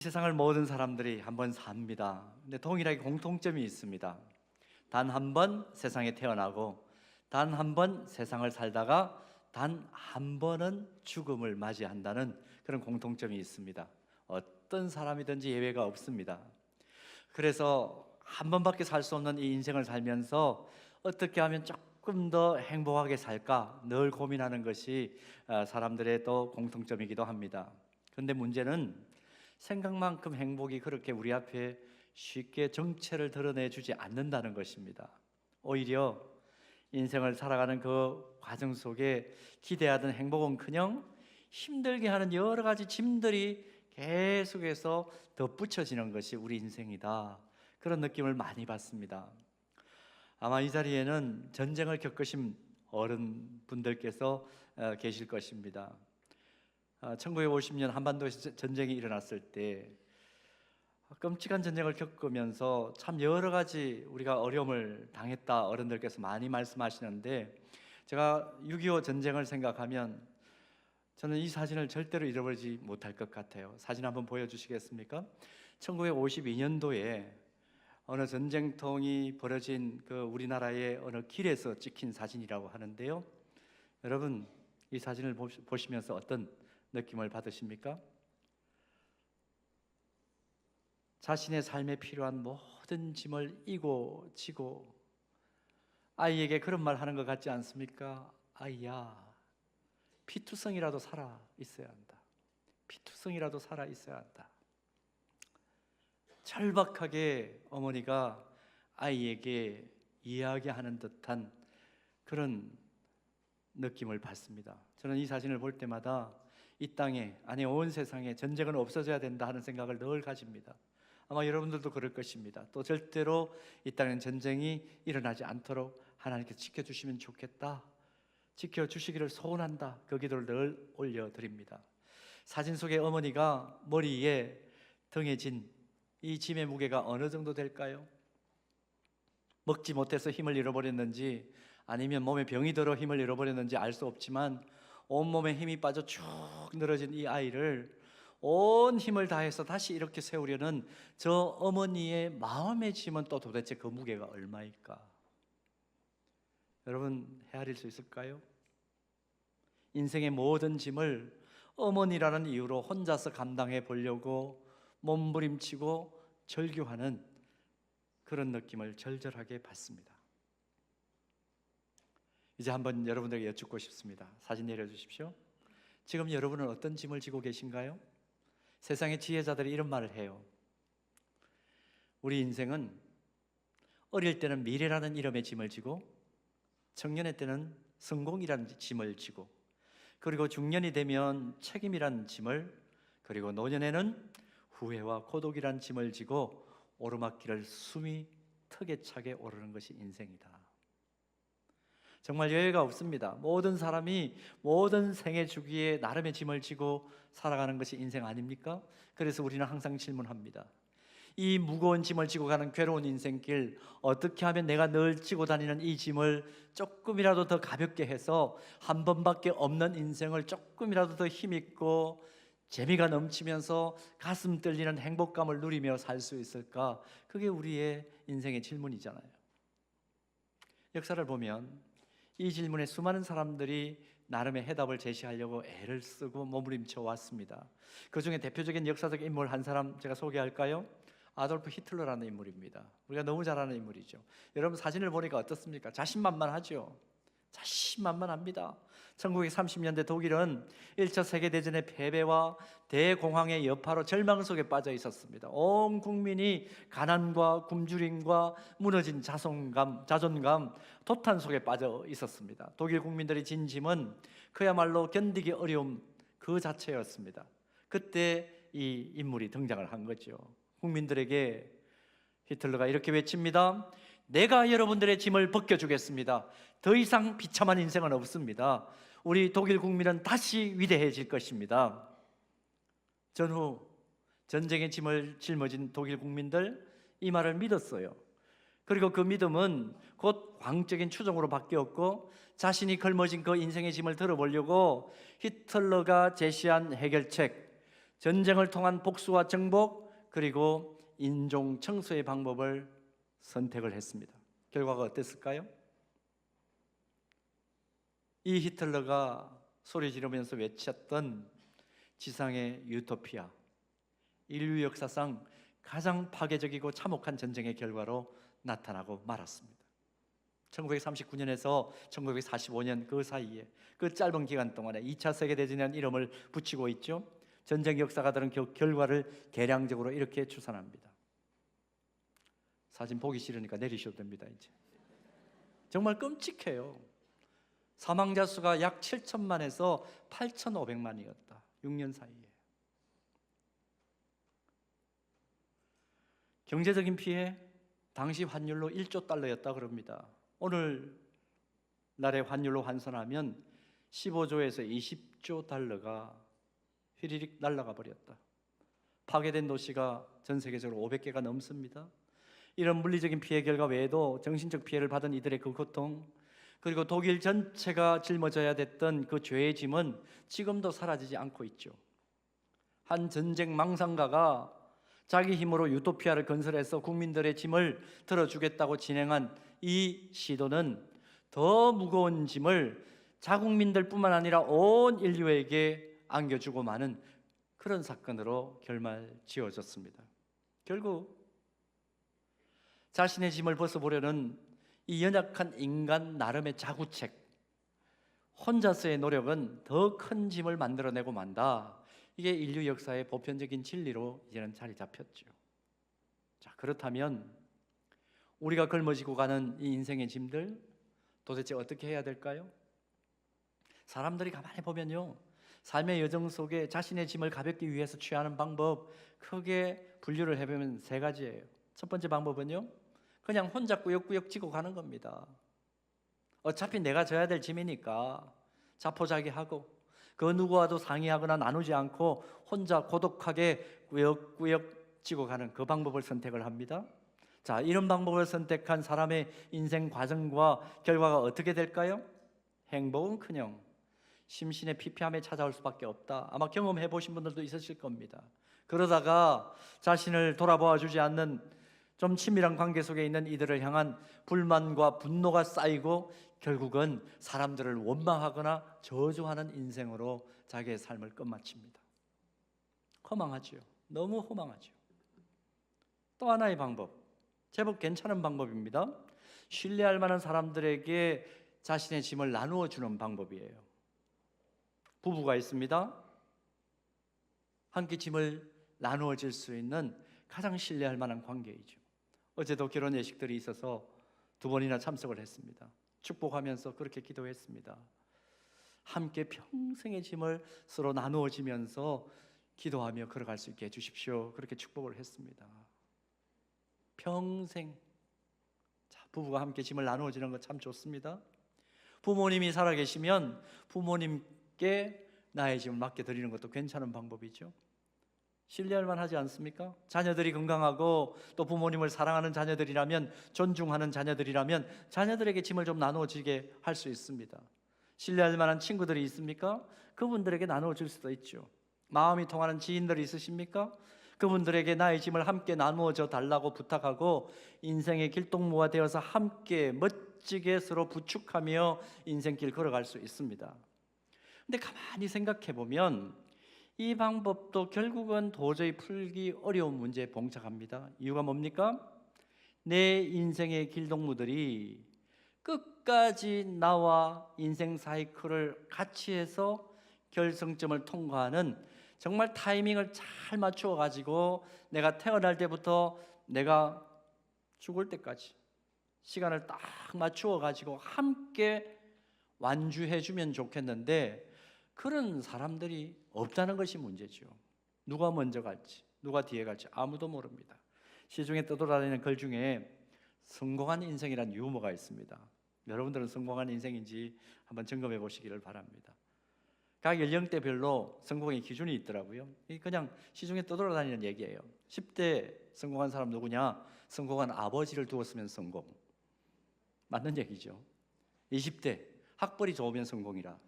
세상을 모든 사람들이 한 번 삽니다. 근데 동일하게 공통점이 있습니다. 단 한 번 세상에 태어나고 단 한 번 세상을 살다가 단 한 번은 죽음을 맞이한다는 그런 공통점이 있습니다. 어떤 사람이든지 예외가 없습니다. 그래서 한 번밖에 살 수 없는 이 인생을 살면서 어떻게 하면 조금 더 행복하게 살까 늘 고민하는 것이 어, 사람들의 또 공통점이기도 합니다. 그런데 문제는 생각만큼 행복이 그렇게 우리 앞에 쉽게 정체를 드러내 주지 않는다는 것입니다. 오히려 인생을 살아가는 그 과정 속에 기대하던 행복은커녕 힘들게 하는 여러 가지 짐들이 계속해서 덧붙여지는 것이 우리 인생이다. 그런 느낌을 많이 받습니다. 아마 이 자리에는 전쟁을 겪으신 어른분들께서 어, 계실 것입니다. 아, 1950년 한반도에서 전쟁이 일어났을 때 끔찍한 전쟁을 겪으면서 참 여러 가지 우리가 어려움을 당했다 어른들께서 많이 말씀하시는데 제가 6.25 전쟁을 생각하면 저는 이 사진을 절대로 잃어버리지 못할 것 같아요. 사진 한번 보여주시겠습니까? 1952년도에 어느 전쟁통이 벌어진 그 우리나라의 어느 길에서 찍힌 사진이라고 하는데요. 여러분 이 사진을 보시- 보시면서 어떤 느낌을 받으십니까? 자신의 삶에 필요한 모든 짐을 이고 지고 아이에게 그런 말 하는 것 같지 않습니까? 아이야, 피투성이라도 살아 있어야 한다. 피투성이라도 살아 있어야 한다. 절박하게 어머니가 아이에게 이야기하는 듯한 그런 느낌을 받습니다. 저는 이 사진을 볼 때마다 이 땅에 아니 온 세상에 전쟁은 없어져야 된다 하는 생각을 늘 가집니다. 아마 여러분들도 그럴 것입니다. 또 절대로 이 땅엔 전쟁이 일어나지 않도록 하나님께서 지켜 주시면 좋겠다. 지켜 주시기를 소원한다. 그 기도를 늘 올려 드립니다. 사진 속의 어머니가 머리에 등에 진 이 짐의 무게가 어느 정도 될까요? 먹지 못해서 힘을 잃어버렸는지 아니면 몸에 병이 들어 힘을 잃어버렸는지 알 수 없지만 온몸에 힘이 빠져 쭉 늘어진 이 아이를 온 힘을 다해서 다시 이렇게 세우려는 저 어머니의 마음의 짐은 또 도대체 그 무게가 얼마일까? 여러분 헤아릴 수 있을까요? 인생의 모든 짐을 어머니라는 이유로 혼자서 감당해 보려고 몸부림치고 절규하는 그런 느낌을 절절하게 받습니다. 이제 한번 여러분들에게 여쭙고 싶습니다. 사진 내려주십시오. 지금 여러분은 어떤 짐을 지고 계신가요? 세상의 지혜자들이 이런 말을 해요. 우리 인생은 어릴 때는 미래라는 이름의 짐을 지고 청년의 때는 성공이라는 짐을 지고 그리고 중년이 되면 책임이라는 짐을 그리고 노년에는 후회와 고독이라는 짐을 지고 오르막길을 숨이 턱에 차게 오르는 것이 인생이다. 정말 여유가 없습니다. 모든 사람이 모든 생애 주기에 나름의 짐을 지고 살아가는 것이 인생 아닙니까? 그래서 우리는 항상 질문합니다. 이 무거운 짐을 지고 가는 괴로운 인생길 어떻게 하면 내가 늘 지고 다니는 이 짐을 조금이라도 더 가볍게 해서 한 번밖에 없는 인생을 조금이라도 더 힘 있고 재미가 넘치면서 가슴 떨리는 행복감을 누리며 살 수 있을까? 그게 우리의 인생의 질문이잖아요. 역사를 보면 이 질문에 수많은 사람들이 나름의 해답을 제시하려고 애를 쓰고 몸부림쳐 왔습니다. 그 중에 대표적인 역사적 인물 한 사람 제가 소개할까요? 아돌프 히틀러라는 인물입니다. 우리가 너무 잘 아는 인물이죠. 여러분 사진을 보니까 어떻습니까? 자신만만하죠. 자신만만합니다. 1930년대 독일은 1차 세계대전의 패배와 대공황의 여파로 절망 속에 빠져 있었습니다. 온 국민이 가난과 굶주림과 무너진 자존감, 자존감, 도탄 속에 빠져 있었습니다. 독일 국민들의 진심은 그야말로 견디기 어려움 그 자체였습니다. 그때 이 인물이 등장을 한 거죠. 국민들에게 히틀러가 이렇게 외칩니다. 내가 여러분들의 짐을 벗겨주겠습니다. 더 이상 비참한 인생은 없습니다. 우리 독일 국민은 다시 위대해질 것입니다. 전후 전쟁의 짐을 짊어진 독일 국민들 이 말을 믿었어요. 그리고 그 믿음은 곧 광적인 추종으로 바뀌었고 자신이 걸머진 그 인생의 짐을 들어보려고 히틀러가 제시한 해결책 전쟁을 통한 복수와 정복 그리고 인종 청소의 방법을 선택을 했습니다. 결과가 어땠을까요? 이 히틀러가 소리 지르면서 외쳤던 지상의 유토피아 인류 역사상 가장 파괴적이고 참혹한 전쟁의 결과로 나타나고 말았습니다. 1939년에서 1945년 그 사이에 그 짧은 기간 동안에 2차 세계대전이라는 이름을 붙이고 있죠. 전쟁 역사가들은 그 결과를 개량적으로 이렇게 추산합니다. 사진 보기 싫으니까 내리셔도 됩니다. 이제 정말 끔찍해요. 사망자 수가 약 7천만에서 8,500만이었다. 6년 사이에. 경제적인 피해 당시 환율로 1조 달러였다 그럽니다. 오늘 날의 환율로 환산하면 15조에서 20조 달러가 휘리릭 날아가 버렸다. 파괴된 도시가 전 세계적으로 500개가 넘습니다. 이런 물리적인 피해 결과 외에도 정신적 피해를 받은 이들의 그 고통 그리고 독일 전체가 짊어져야 됐던 그 죄의 짐은 지금도 사라지지 않고 있죠. 한 전쟁 망상가가 자기 힘으로 유토피아를 건설해서 국민들의 짐을 들어주겠다고 진행한 이 시도는 더 무거운 짐을 자국민들뿐만 아니라 온 인류에게 안겨주고 마는 그런 사건으로 결말 지어졌습니다. 결국 자신의 짐을 벗어보려는 이 연약한 인간 나름의 자구책, 혼자서의 노력은 더 큰 짐을 만들어내고 만다. 이게 인류 역사의 보편적인 진리로 이제는 자리 잡혔죠. 자, 그렇다면 우리가 걸머지고 가는 이 인생의 짐들 도대체 어떻게 해야 될까요? 사람들이 가만히 보면요. 삶의 여정 속에 자신의 짐을 가볍게 위해서 취하는 방법 크게 분류를 해보면 세 가지예요. 첫 번째 방법은요. 그냥 혼자 꾸역꾸역 지고 가는 겁니다. 어차피 내가 져야 될 짐이니까 자포자기하고 그 누구와도 상의하거나 나누지 않고 혼자 고독하게 꾸역꾸역 지고 가는 그 방법을 선택을 합니다. 자, 이런 방법을 선택한 사람의 인생 과정과 결과가 어떻게 될까요? 행복은 커녕 심신의 피폐함에 찾아올 수밖에 없다. 아마 경험해 보신 분들도 있으실 겁니다. 그러다가 자신을 돌아보아 주지 않는 좀 친밀한 관계 속에 있는 이들을 향한 불만과 분노가 쌓이고 결국은 사람들을 원망하거나 저주하는 인생으로 자기의 삶을 끝마칩니다. 허망하지요. 너무 허망하죠. 또 하나의 방법, 제법 괜찮은 방법입니다. 신뢰할 만한 사람들에게 자신의 짐을 나누어 주는 방법이에요. 부부가 있습니다. 함께 짐을 나누어 줄수 있는 가장 신뢰할 만한 관계이죠. 어제도 결혼 예식들이 있어서 두 번이나 참석을 했습니다. 축복하면서 그렇게 기도했습니다. 함께 평생의 짐을 서로 나누어 지면서 기도하며 걸어갈 수 있게 해 주십시오. 그렇게 축복을 했습니다. 평생 자, 부부가 함께 짐을 나누어 지는 것참 좋습니다. 부모님이 살아 계시면 부모님께 나의 짐을 맡겨 드리는 것도 괜찮은 방법이죠. 신뢰할 만하지 않습니까? 자녀들이 건강하고 또 부모님을 사랑하는 자녀들이라면 존중하는 자녀들이라면 자녀들에게 짐을 좀 나누어지게 할 수 있습니다. 신뢰할 만한 친구들이 있습니까? 그분들에게 나누어 줄 수도 있죠. 마음이 통하는 지인들이 있으십니까? 그분들에게 나의 짐을 함께 나누어져 달라고 부탁하고 인생의 길동무가 되어서 함께 멋지게 서로 부축하며 인생길 걸어갈 수 있습니다. 근데 가만히 생각해 보면 이 방법도 결국은 도저히 풀기 어려운 문제에 봉착합니다. 이유가 뭡니까? 내 인생의 길동무들이 끝까지 나와 인생 사이클을 같이 해서 결승점을 통과하는 정말 타이밍을 잘 맞추어 가지고 내가 태어날 때부터 내가 죽을 때까지 시간을 딱 맞추어 가지고 함께 완주해 주면 좋겠는데 그런 사람들이 없다는 것이 문제죠. 누가 먼저 갈지, 누가 뒤에 갈지 아무도 모릅니다. 시중에 떠돌아다니는 글 중에 성공한 인생이란 유머가 있습니다. 여러분들은 성공한 인생인지 한번 점검해 보시기를 바랍니다. 각 연령대별로 성공의 기준이 있더라고요. 그냥 시중에 떠돌아다니는 얘기예요. 10대 성공한 사람 누구냐? 성공한 아버지를 두었으면 성공. 맞는 얘기죠. 20대 학벌이 좋으면 성공이라.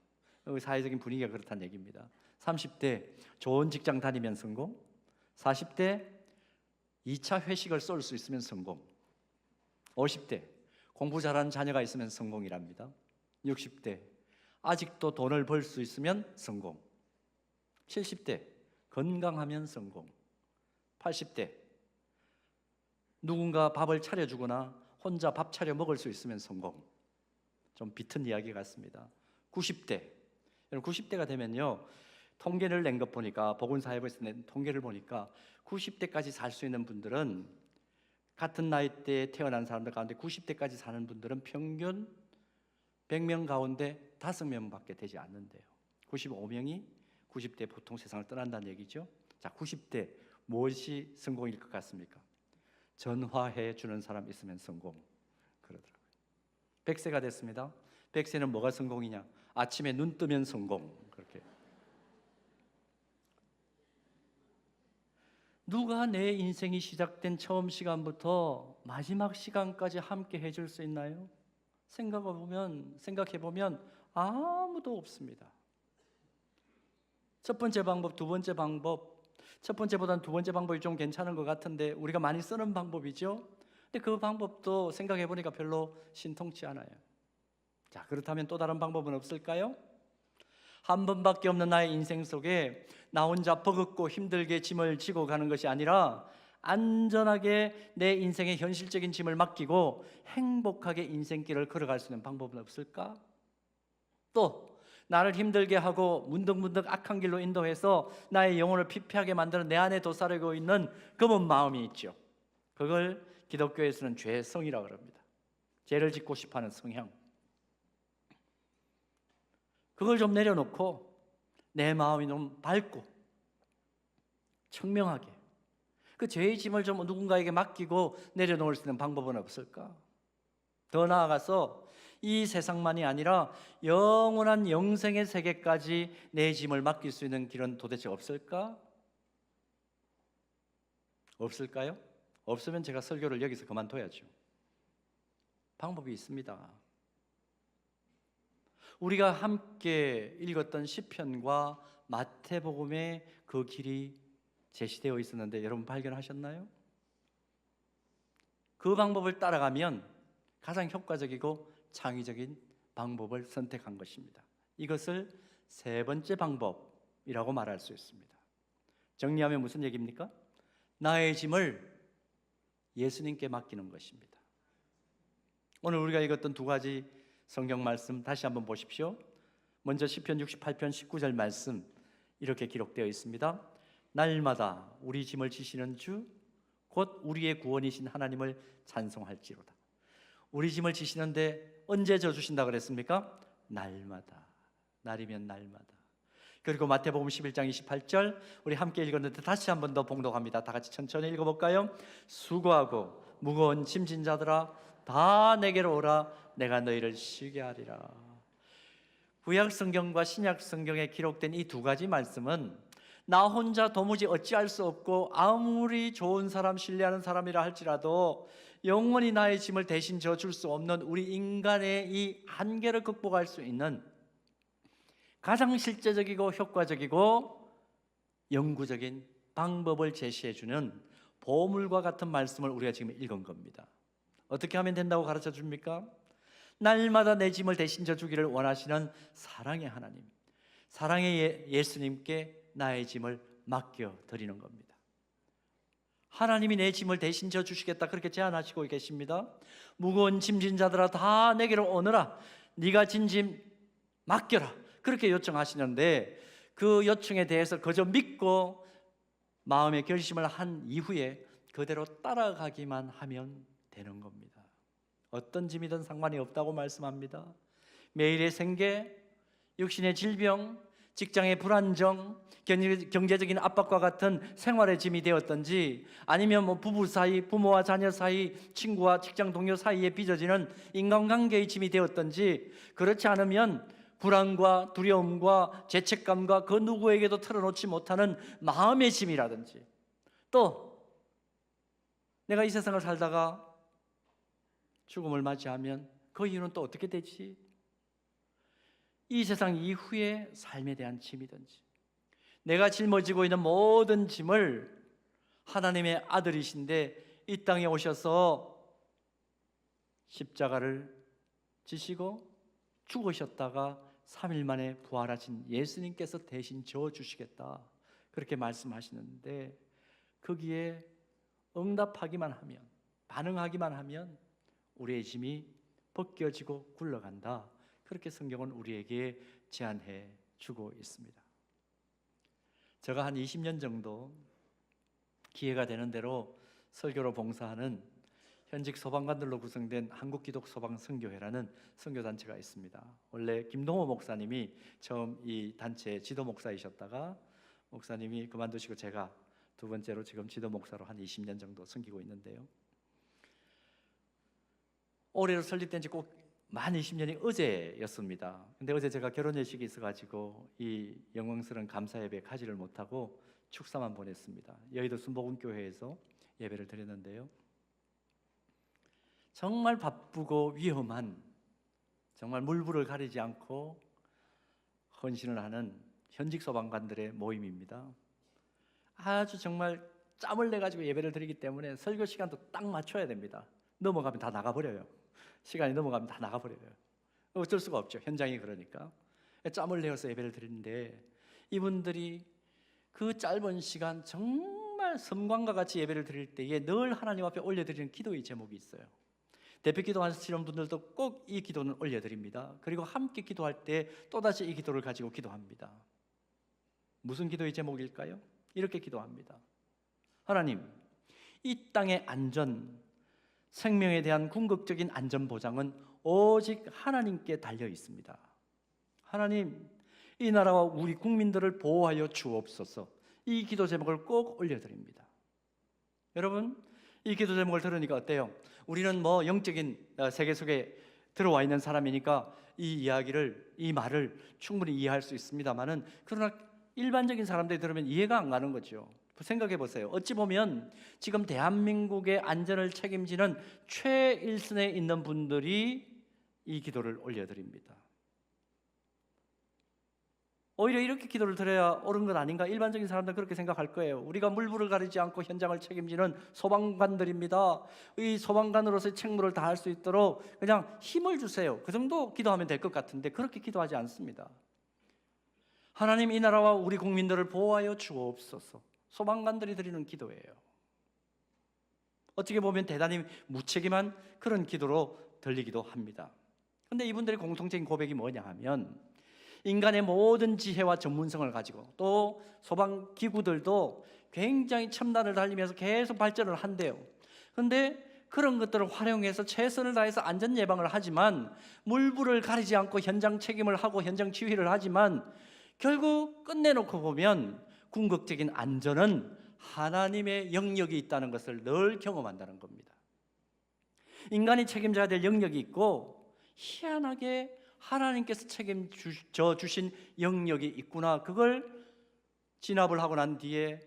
어, 사회적인 분위기가 그렇다는 얘기입니다. 30대 좋은 직장 다니면 성공, 40대 2차 회식을 쏠 수 있으면 성공, 50대 공부 잘하는 자녀가 있으면 성공이랍니다. 60대 아직도 돈을 벌 수 있으면 성공, 70대 건강하면 성공, 80대 누군가 밥을 차려주거나 혼자 밥 차려 먹을 수 있으면 성공. 좀 비튼 이야기 같습니다. 90대. 여러분 90대가 되면요. 통계를 낸 것 보니까 보건사회부에서 낸 통계를 보니까 90대까지 살 수 있는 분들은 같은 나이대에 태어난 사람들 가운데 90대까지 사는 분들은 평균 100명 가운데 5명밖에 되지 않는데요. 95명이 90대 보통 세상을 떠난다는 얘기죠. 자, 90대 무엇이 성공일 것 같습니까? 전화해 주는 사람 있으면 성공. 그러더라고요. 100세가 됐습니다. 100세는 뭐가 성공이냐? 아침에 눈 뜨면 성공. 그렇게. 누가 내 인생이 시작된 처음 시간부터 마지막 시간까지 함께 해줄 수 있나요? 생각해 보면 생각해 보면 아무도 없습니다. 첫 번째 방법, 두 번째 방법, 첫 번째보다는 두 번째 방법이 좀 괜찮은 것 같은데 우리가 많이 쓰는 방법이죠. 근데 그 방법도 생각해 보니까 별로 신통치 않아요. 자, 그렇다면 또 다른 방법은 없을까요? 한 번밖에 없는 나의 인생 속에 나 혼자 버겁고 힘들게 짐을 지고 가는 것이 아니라 안전하게 내 인생의 현실적인 짐을 맡기고 행복하게 인생길을 걸어갈 수 있는 방법은 없을까? 또 나를 힘들게 하고 문득문득 악한 길로 인도해서 나의 영혼을 피폐하게 만드는 내 안에 도사리고 있는 검은 마음이 있죠. 그걸 기독교에서는 죄성이라고 합니다. 죄를 짓고 싶어하는 성향. 그걸 좀 내려놓고 내 마음이 좀 밝고 청명하게 그 죄의 짐을 좀 누군가에게 맡기고 내려놓을 수 있는 방법은 없을까? 더 나아가서 이 세상만이 아니라 영원한 영생의 세계까지 내 짐을 맡길 수 있는 길은 도대체 없을까? 없을까요? 없으면 제가 설교를 여기서 그만둬야죠. 방법이 있습니다. 우리가 함께 읽었던 시편과 마태복음의 그 길이 제시되어 있었는데 여러분 발견하셨나요? 그 방법을 따라가면 가장 효과적이고 창의적인 방법을 선택한 것입니다. 이것을 세 번째 방법이라고 말할 수 있습니다. 정리하면 무슨 얘기입니까? 나의 짐을 예수님께 맡기는 것입니다. 오늘 우리가 읽었던 두 가지 성경 말씀 다시 한번 보십시오. 먼저 시편 68편 19절 말씀 이렇게 기록되어 있습니다. 날마다 우리 짐을 지시는 주 곧 우리의 구원이신 하나님을 찬송할지로다. 우리 짐을 지시는데 언제 져 주신다 그랬습니까? 날마다. 날이면 날마다. 그리고 마태복음 11장 28절 우리 함께 읽었는데 다시 한 번 더 봉독합니다. 다 같이 천천히 읽어 볼까요? 수고하고 무거운 짐진 자들아 다 내게로 오라 내가 너희를 쉬게 하리라. 구약 성경과 신약 성경에 기록된 이 두 가지 말씀은 나 혼자 도무지 어찌할 수 없고 아무리 좋은 사람 신뢰하는 사람이라 할지라도 영원히 나의 짐을 대신 져줄 수 없는 우리 인간의 이 한계를 극복할 수 있는 가장 실제적이고 효과적이고 영구적인 방법을 제시해 주는 보물과 같은 말씀을 우리가 지금 읽은 겁니다. 어떻게 하면 된다고 가르쳐 줍니까? 날마다 내 짐을 대신 져 주기를 원하시는 사랑의 하나님, 사랑의 예- 예수님께 나의 짐을 맡겨 드리는 겁니다. 하나님이 내 짐을 대신 져 주시겠다 그렇게 제안하시고 계십니다. 무거운 짐진 자들아 다 내게로 오너라. 네가 진 짐 맡겨라. 그렇게 요청하시는데 그 요청에 대해서 그저 믿고 마음의 결심을 한 이후에 그대로 따라가기만 하면 되는 겁니다. 어떤 짐이든 상관이 없다고 말씀합니다. 매일의 생계, 육신의 질병, 직장의 불안정, 경제- 경제적인 압박과 같은 생활의 짐이 되었던지 아니면 뭐 부부 사이, 부모와 자녀 사이, 친구와 직장 동료 사이에 빚어지는 인간관계의 짐이 되었던지 그렇지 않으면 불안과 두려움과 죄책감과 그 누구에게도 털어놓지 못하는 마음의 짐이라든지 또 내가 이 세상을 살다가 죽음을 맞이하면 그 이유는 또 어떻게 되지? 이 세상 이후의 삶에 대한 짐이든지 내가 짊어지고 있는 모든 짐을 하나님의 아들이신데 이 땅에 오셔서 십자가를 지시고 죽으셨다가 3일 만에 부활하신 예수님께서 대신 져 주시겠다. 그렇게 말씀하시는데 거기에 응답하기만 하면 반응하기만 하면 우리의 짐이 벗겨지고 굴러간다. 그렇게 성경은 우리에게 제안해 주고 있습니다. 제가 한 20년 정도 기회가 되는 대로 설교로 봉사하는 현직 소방관들로 구성된 한국기독 소방 선교회라는 선교 단체가 있습니다. 원래 김동호 목사님이 처음 이 단체 지도 목사이셨다가 목사님이 그만두시고 제가 두 번째로 지금 지도 목사로 한 20년 정도 섬기고 있는데요. 올해로 설립된 지 꼭 만 20년이 어제였습니다. 근데 어제 제가 결혼 예식이 있어가지고 이 영광스러운 감사 예배 가지를 못하고 축사만 보냈습니다. 여의도 순복음교회에서 예배를 드렸는데요. 정말 바쁘고 위험한 정말 물불을 가리지 않고 헌신을 하는 현직 소방관들의 모임입니다. 아주 정말 짬을 내 가지고 예배를 드리기 때문에 설교 시간도 딱 맞춰야 됩니다. 넘어가면 다 나가 버려요. 시간이 넘어가면 다 나가 버려요. 어쩔 수가 없죠. 현장이 그러니까 짬을 내어서 예배를 드리는데 이분들이 그 짧은 시간 정말 섬광과 같이 예배를 드릴 때에 늘 하나님 앞에 올려드리는 기도의 제목이 있어요. 대표 기도 하시는 분들도 꼭 이 기도는 올려드립니다. 그리고 함께 기도할 때 또다시 이 기도를 가지고 기도합니다. 무슨 기도의 제목일까요? 이렇게 기도합니다. 하나님, 이 땅의 안전, 생명에 대한 궁극적인 안전 보장은 오직 하나님께 달려 있습니다. 하나님, 이 나라와 우리 국민들을 보호하여 주옵소서. 이 기도 제목을 꼭 올려드립니다. 여러분, 이 기도 제목을 들으니까 어때요? 우리는 뭐 영적인 어, 세계 속에 들어와 있는 사람이니까 이 이야기를 이 말을 충분히 이해할 수 있습니다만은 그러나 일반적인 사람들이 들으면 이해가 안 가는 거죠. 생각해 보세요. 어찌 보면 지금 대한민국의 안전을 책임지는 최일선에 있는 분들이 이 기도를 올려드립니다. 오히려 이렇게 기도를 드려야 옳은 것 아닌가? 일반적인 사람들은 그렇게 생각할 거예요. 우리가 물불을 가리지 않고 현장을 책임지는 소방관들입니다. 이 소방관으로서의 책무를 다할 수 있도록 그냥 힘을 주세요. 그 정도 기도하면 될 것 같은데 그렇게 기도하지 않습니다. 하나님 이 나라와 우리 국민들을 보호하여 주옵소서. 소방관들이 드리는 기도예요. 어떻게 보면 대단히 무책임한 그런 기도로 들리기도 합니다. 근데 이분들의 공통적인 고백이 뭐냐 하면 인간의 모든 지혜와 전문성을 가지고 또 소방 기구들도 굉장히 첨단을 달리면서 계속 발전을 한대요. 근데 그런 것들을 활용해서 최선을 다해서 안전 예방을 하지만 물불을 가리지 않고 현장 책임을 하고 현장 지휘를 하지만 결국 끝내놓고 보면 궁극적인 안전은 하나님의 영역이 있다는 것을 늘 경험한다는 겁니다. 인간이 책임져야 될 영역이 있고 희한하게 하나님께서 책임져 주신 영역이 있구나. 그걸 진압을 하고 난 뒤에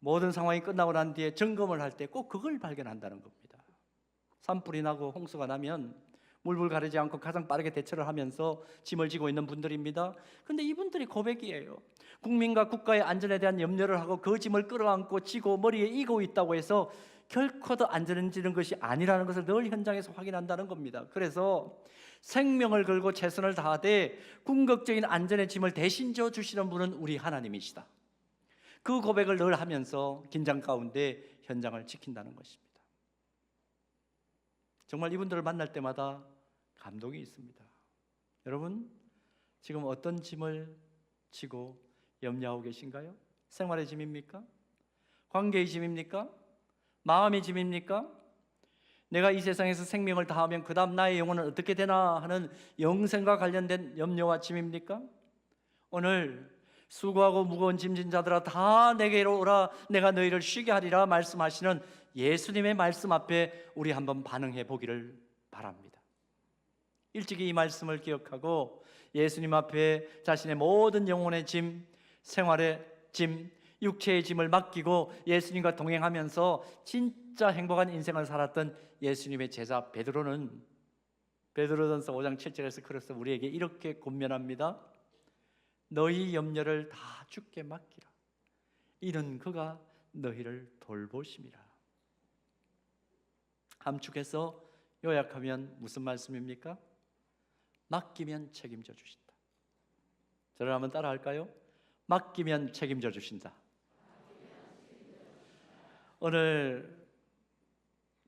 모든 상황이 끝나고 난 뒤에 점검을 할 때 꼭 그걸 발견한다는 겁니다. 산불이 나고 홍수가 나면 물불 가리지 않고 가장 빠르게 대처를 하면서 짐을 지고 있는 분들입니다. 근데 이분들이 고백이에요. 국민과 국가의 안전에 대한 염려를 하고 그 짐을 끌어안고 지고 머리에 이고 있다고 해서 결코 더 안전해지는 것이 아니라는 것을 늘 현장에서 확인한다는 겁니다. 그래서 생명을 걸고 최선을 다하되 궁극적인 안전의 짐을 대신 져 주시는 분은 우리 하나님이시다. 그 고백을 늘 하면서 긴장 가운데 현장을 지킨다는 것입니다. 정말 이분들을 만날 때마다 감동이 있습니다. 여러분, 지금 어떤 짐을 지고 염려하고 계신가요? 생활의 짐입니까? 관계의 짐입니까? 마음의 짐입니까? 내가 이 세상에서 생명을 다하면 그 다음 나의 영혼은 어떻게 되나 하는 영생과 관련된 염려와 짐입니까? 오늘 수고하고 무거운 짐진 자들아 다 내게로 오라 내가 너희를 쉬게 하리라 말씀하시는 예수님의 말씀 앞에 우리 한번 반응해 보기를 바랍니다. 일찍이 이 말씀을 기억하고 예수님 앞에 자신의 모든 영혼의 짐, 생활의 짐, 육체의 짐을 맡기고 예수님과 동행하면서 진짜 행복한 인생을 살았던 예수님의 제자 베드로는 베드로전서 5장 7절에서 그래서 우리에게 이렇게 권면합니다. 너희 염려를 다 주께 맡기라. 이는 그가 너희를 돌보심이라. 함축해서 요약하면 무슨 말씀입니까? 맡기면 책임져 주신다. 저를 한번 따라 할까요? 맡기면 책임져 주신다. 오늘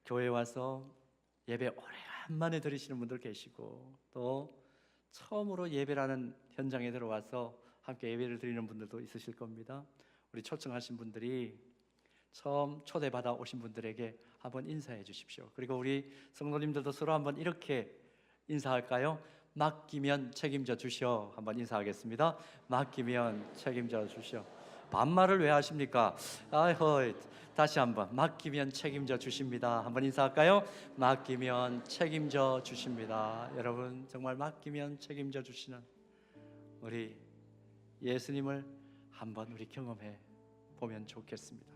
교회 와서 예배 오래간만에 들으시는 분들 계시고 또 처음으로 예배라는 현장에 들어와서 함께 예배를 드리는 분들도 있으실 겁니다. 우리 초청하신 분들이 처음 초대받아 오신 분들에게 한번 인사해 주십시오. 그리고 우리 성도님들도 서로 한번 이렇게 인사할까요? 맡기면 책임져 주시오. 한번 인사하겠습니다. 맡기면 책임져 주시오. 반말을 왜 하십니까? 아이고 다시 한번 맡기면 책임져 주십니다. 한번 인사할까요? 맡기면 책임져 주십니다. 여러분 정말 맡기면 책임져 주시는 우리 예수님을 한번 우리 경험해 보면 좋겠습니다.